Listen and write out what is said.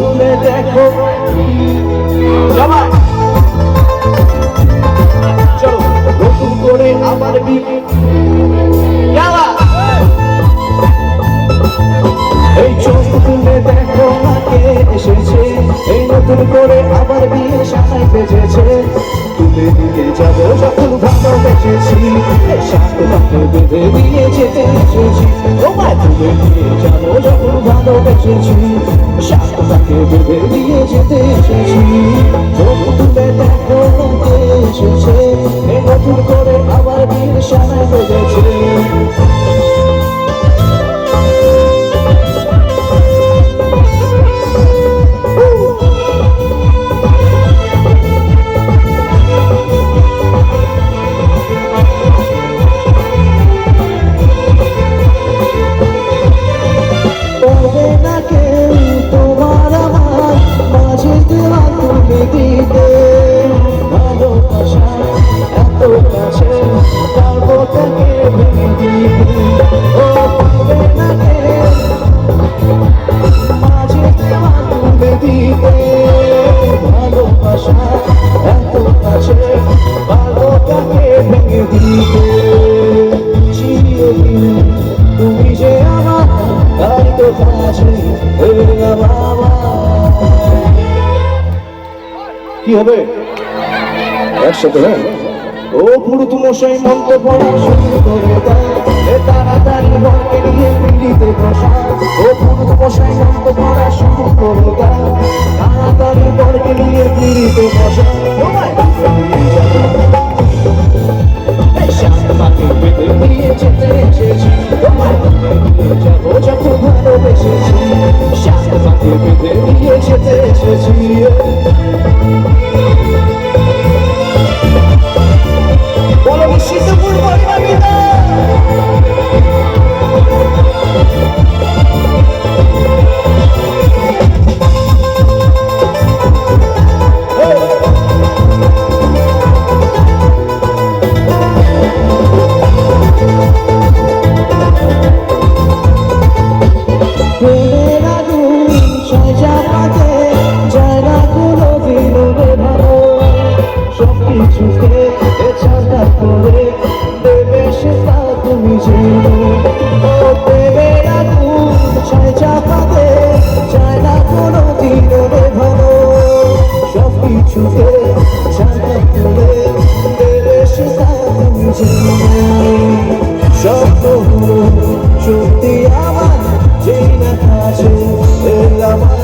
খুলে দেখো। জমা চলো, নতুন করে আবার এই চোখ তুলে দেখো আগে এসেছে। এই নতুন করে আবার বিয়ে সাজাই বেঁচেছে তুলে নিয়ে যাব যখন ভালো বেঁচেছি সাথে দিয়ে যেতে এসেছি। তোমায় তুলে নিয়ে যাব দেখেছি, সাতটাকে বেঁধে দিয়ে যেতে এসেছি। চোখ তুলে দেখো এসেছে নতুন করে আবার বীর সামনে বেজেছে কি হবে? একসাথে হ্যাঁ? ও পুরুত মশাই মন্ত্র পড়া শুরু করে দেয় তাড়াতাড়ি রঙে নিয়ে পিড়িতে বসা। ও পুরুত মশাই মন্ত্র পড়া শুরু করে দেয় তাড়াতাড়ি রঙে নিয়ে পিড়িতে বসা এসেছি স্বপ্ন সত্যি আমার যেই না আছে আমার